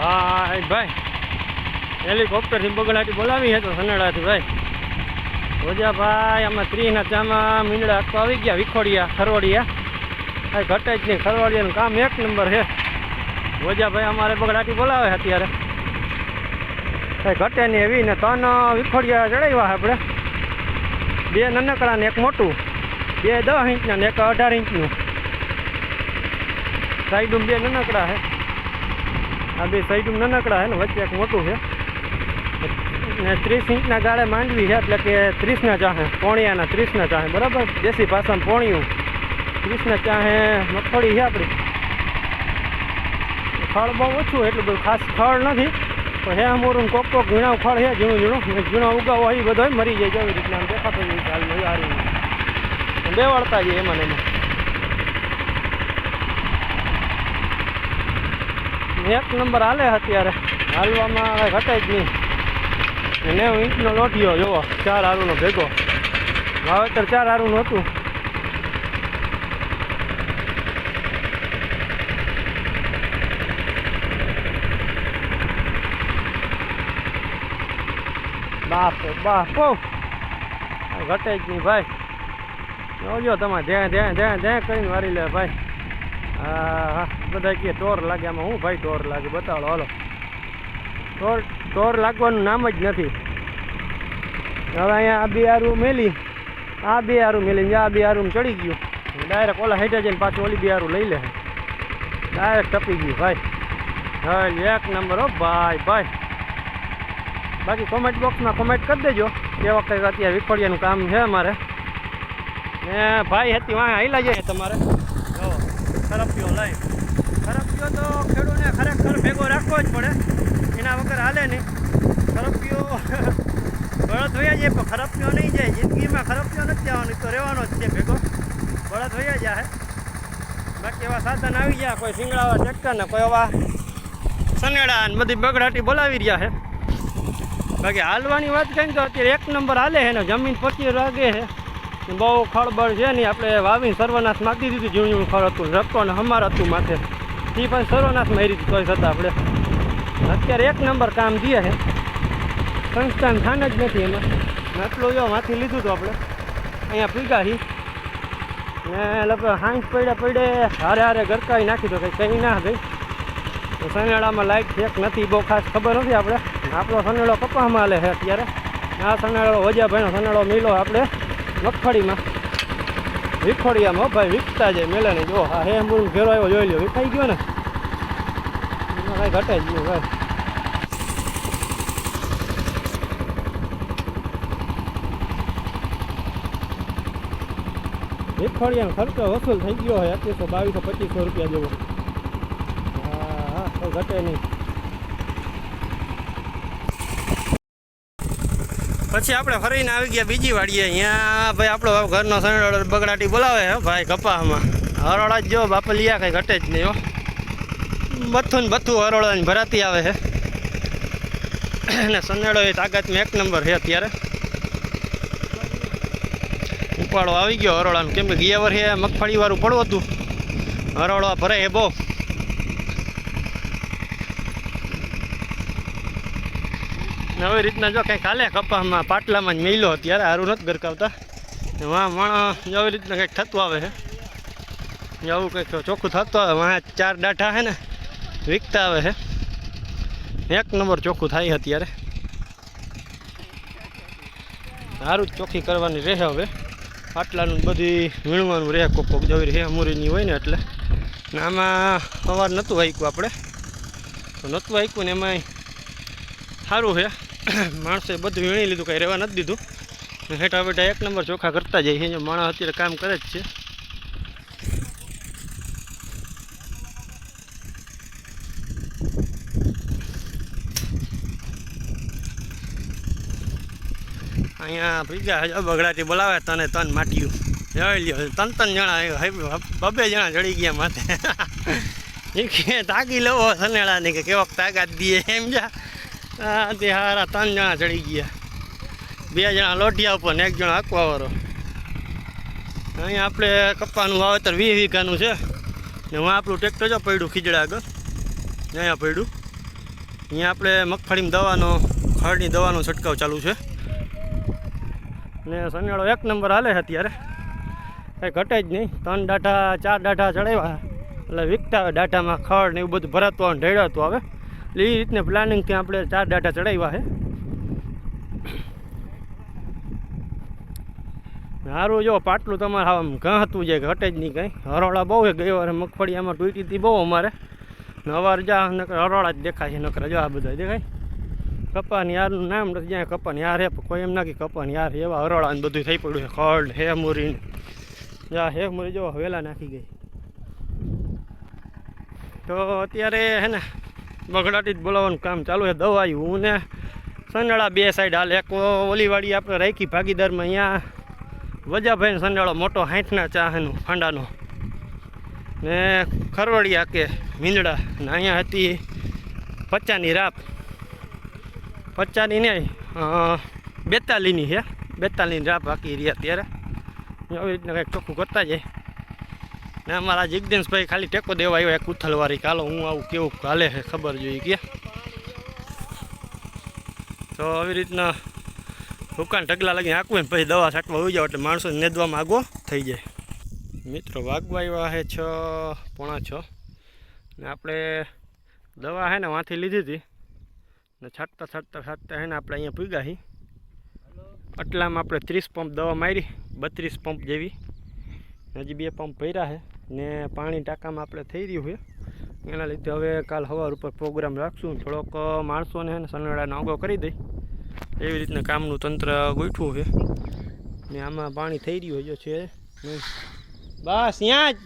ભાઈ ભાઈ. હેલિકોપ્ટરથી બગડાટી બોલાવી હતો તો ભાઈ. રોજા ભાઈ આમાં ત્રીના ચામાં મીંડળા આખો આવી ગયા, વિખોડિયા, ખરવડિયા. ભાઈ ઘટે જ નહીં ખરવડિયાનું કામ એક નંબર છે. રોજાભાઈ અમારે બગડાટી બોલાવે અત્યારે. ભાઈ ઘટે નહીં એવી ને ત્રણ વિખોડિયા ચડાવ્યા આપણે. બે નાનકડા ને એક મોટું, બે દસ ઇંચના ને એક અઢાર ઇંચનું. સાઈડમાં બે નાનકડા છે. આ બે સાઈડમાં નાનકડા છે ને, વચ્ચે એક મોટું છે ને ત્રીસ ઇંચના ગાળે માંડવી છે એટલે કે ત્રીસના ચાહે, પોણિયાના ત્રીસના ચાહે, બરાબર? દેશી ભાષામાં પોણિયું. ત્રીસના ચાહે મગફળી છે આપણી ફળ બહુ ઓછું એટલું બધું ખાસ ફળ નથી. તો હે અમોરું કોક કોક ઝીણા ફળ છે ઝીણું ઝીણું. ઝીણો ઉગાવો એ બધો મરી જાય, જેવી રીતના દેખાતો જાય હારી. બે વળતા જઈએ એમાં એમાં. એક નંબર હાલે અત્યારે. હાલવામાં હવે ઘટે જ નહીં. નેવું ઇંચનો લોઢિયો જોવો ચાર હારુનો ભેગો. વાવેતર ચાર હારુનું હતું. બાપ બાપ ઘટે જ નહીં, ભાઈ. જોજો તમારે, ધ્યાન ધ્યાન ધ્યાન ધ્યાન કરીને વારી લે, ભાઈ. હા હા. બધા કે ટોર લાગે. આમાં હું ભાઈ ટોર લાગે? બતાવો હાલો. ટોર ટોર લાગવાનું નામ જ નથી. હવે અહીંયા આ બે આરું મેલી. આ બે આરું મેલી આ બે આરું ચડી ગયું. ડાયરેક્ટ ઓલા હેઠા જઈને પાછું ઓલી બે આરું લઈ લે. ડાયરેક્ટ ટપી ગયું, ભાઈ. હા એક નંબર, હો, ભાઈ ભાઈ. બાકી કોમેન્ટ બોક્સમાં કોમેન્ટ કરી દેજો. એ વખતે અત્યારે વિફળિયાનું કામ છે અમારે. ને ભાઈ હતી વાં હાઈલા જાય તમારે. જો પીઓ લઈ. ખરપ્યો તો ખેડૂતને ખરેખર ભેગો રાખવો જ પડે. એના વગર હાલે નહીં. ખરપ્યો બળદ હોયા જાય પણ ખરપ્યો નહીં જાય. જિંદગીમાં ખરપ્યો નથી જવાનો તો રહેવાનો જ છે ભેગો. બળદ હોયા જાય બાકી એવા સાધન આવી ગયા, કોઈ સિંગડાવા ટ્રેક્ટર ને કોઈ એવા સનેડા ને બધી બગડાટી બોલાવી રહ્યા છે. બાકી હાલવાની વાત કહીને તો અત્યારે એક નંબર હાલે છે ને, જમીન પચી લાગે છે. બહુ ખળબળ છે નહીં આપણે વાવીને સર્વનાશ માગી દીધું ઝીણું ખળ હતું રક્તો ને હમાર હતું માથે. એ પણ સર્વનાશ મારી જ કોઈ છતાં આપણે. અત્યારે એક નંબર કામ દે છે. સંસ્થાન થાન જ નથી એમાં. આટલું જો માથી લીધું હતું આપણે. અહીંયા પીગા હી. ને લગભગ હાંસ પડ્યા પડે હારે હારે ગરકાવી નાખી દો કંઈ કંઈ ના ગઈ. સનેડામાં લાઇટ ચેક નથી બહુ ખાસ ખબર નથી આપણે. આપણો સનેડો કપાસમાં હાલે છે અત્યારે. આ સનેડો વજાભાઈનો સનેડો મિલો આપણે મગફળીમાં. વિખોડિયામાં ભાઈ વિકતા જાય મેલે ને જો હા હે મૂળ ઘેરો આવ્યો, જોઈ લ્યો, વિખાઈ ગયો ને. એમાં કાંઈ ઘટે જ નહીં ભાઈ વિખોડિયાનો ખર્ચો વસૂલ થઈ ગયો હોય અત્યારસો બાવીસો પચીસો રૂપિયા જેવો. હા હા ઘટે નહીં. પછી આપણે ફરીને આવી ગયા બીજી વાડીએ. અહીંયા ભાઈ આપણો ઘરનો સનેડો બગડાટી બોલાવે હે ભાઈ કપામાં હરોળા જ જો બાપલિયા કંઈ ઘટે જ નહીં હો. બથું ને બથું હરોળાની ભરાતી આવે છે અને સનેડો એ તાકાતમાં એક નંબર છે અત્યારે. ઉપાડો આવી ગયો હરોળાનું. કેમ કે ગયા વર્ષે મગફળી વાળું પડવું હતું. હરોળા ભરે એ બહુ. ને આવી રીતના જો કંઈક હાલે, કપાસમાં, પાટલામાં જ મેલો અત્યારે સારું નથી ગરકાવતા. વાં માણસ આવી રીતના કંઈક થતું આવે છે. એવું કંઈક ચોખ્ખું થતું આવે વાં ચાર ડાઠા છે ને, વિકતા આવે છે. એક નંબર ચોખ્ખું થાય અત્યારે. સારું જ ચોખ્ખી કરવાની રહે હવે. પાટલાનું બધી વીણવાનું રહે, કોક કોક જવી રહે, અમૂરીની હોય ને એટલે. ને આમાં સવાર નહોતું વાંક્યું આપણે. તો નહોતું વાંક્યું ને એમાંય સારું છે. માણસે બધું વીણી લીધું, કંઈ રહેવા નથી દીધું. હેઠા બેઠા એક નંબર ચોખા કરતા જાય છે માણસ અત્યારે કામ કરે જ છે. અહીંયા ભીગા હજા બગડાટી બોલાવે તને તન માટ્યું. જોઈ લ્યો, તન તન જણા બબે જણા ચડી ગયા માથે. એ કે તાકી લેવો કે કેવોક તાકાત દઈએ એમ જા. હા તે હારા ત્રણ જણા ચડી ગયા. બે જણા લોઢિયા ઉપર ને એક જણા આકવાવાળો. અહીંયા આપણે કપ્પાનું વાવેતર વીસ વીઘાનું છે. ને હું આપણું ટ્રેક્ટર જો પડ્યું ખીજડા આગળ. અહીંયા પડ્યું. અહીંયા આપણે મગફળીમાં દવાનો ખડની દવાનો છંટકાવ ચાલુ છે. ને સનેડો એક નંબર હાલે છે અત્યારે. કંઈ ઘટે જ નહીં. ત્રણ ડાઠા ચાર ડાઠા ચડાવ્યા. એટલે વિકતા આવે ડાઠામાં ખડ ને એવું બધું ભરાતું આવે ઢેડાતું આવે. એટલે એ રીતને પ્લાનિંગથી આપણે ચાર દાઢા ચડાવ્યા છે સારું જો, પાટલું તમારે આમ ઘા હતું જાય ઘટે જ નહીં કંઈ. હરોળા બહુ છે ગઈ વાર મગફળી આમાં તૂટી હતી બહુ અમારે. અવાર જા, નકર હરોળા જ દેખાય છે, નકર જો આ બધા દેખાય. કપાની યારનું નામ નથી જ્યાં કપાની યાર હે કોઈ એમ ના કે કપાની યાર એવા હરોળા ને બધું થઈ પડ્યું છે. ખડ હે મુરી જા હે મુરી જો, વેલા નાખી ગઈ. તો અત્યારે હે ને બગડાટી જ બોલાવવાનું કામ ચાલુ છે. દવાઈ, હું ને સંડાળા બે સાઈડ હાલ. એક ઓલીવાડી આપણે રાખી ભાગીદારમાં અહીંયા વજાભાઈ સંડાળો મોટો હાંઠના ચાહનો ફાંડાનો ને ખરવડિયા કે મીંદડા. ને અહીંયા હતી પચાની રાપ. પચાની નહીં બેતાલીની છે. બેતાલીની રાપ બાકી રહી અત્યારે. આવી રીતના કંઈક ચોખ્ખું કરતા જાય. ને અમારા જિગ્દેશભાઈ ખાલી ટેકો દેવા આવ્યો એક ઉથલવારી કાલો હું આવું કેવું કાલે છે ખબર જોઈએ કે. તો આવી રીતના દુકાન ઢગલા લાગીને આંકવું પછી દવા છાંટવા હોઈ જાવ એટલે માણસો નેદવામાં આગો થઈ જાય. મિત્રો વાગવા આવ્યા છે છ, પોણા છ. ને આપણે દવા છે ને વાંથી લીધી હતી. ને છાંટતા છાંટતા છાંટતા છે ને આપણે અહીંયા પૂગ્યા છીએ આટલામાં આપણે ત્રીસ પંપ દવા મારી, બત્રીસ પંપ જેવી. હજી બે પંપ ભર્યા છે ને પાણી ટાંકામાં આપણે થઈ રહ્યું છે. એના લીધે હવે કાલ સવાર ઉપર પ્રોગ્રામ રાખશું. થોડોક માણસોને સનડાને આગો કરી દઈ. એવી રીતના કામનું તંત્ર ગોઠવું છે. ને આમાં પાણી થઈ રહ્યું જો છે બસ ત્યાં જ!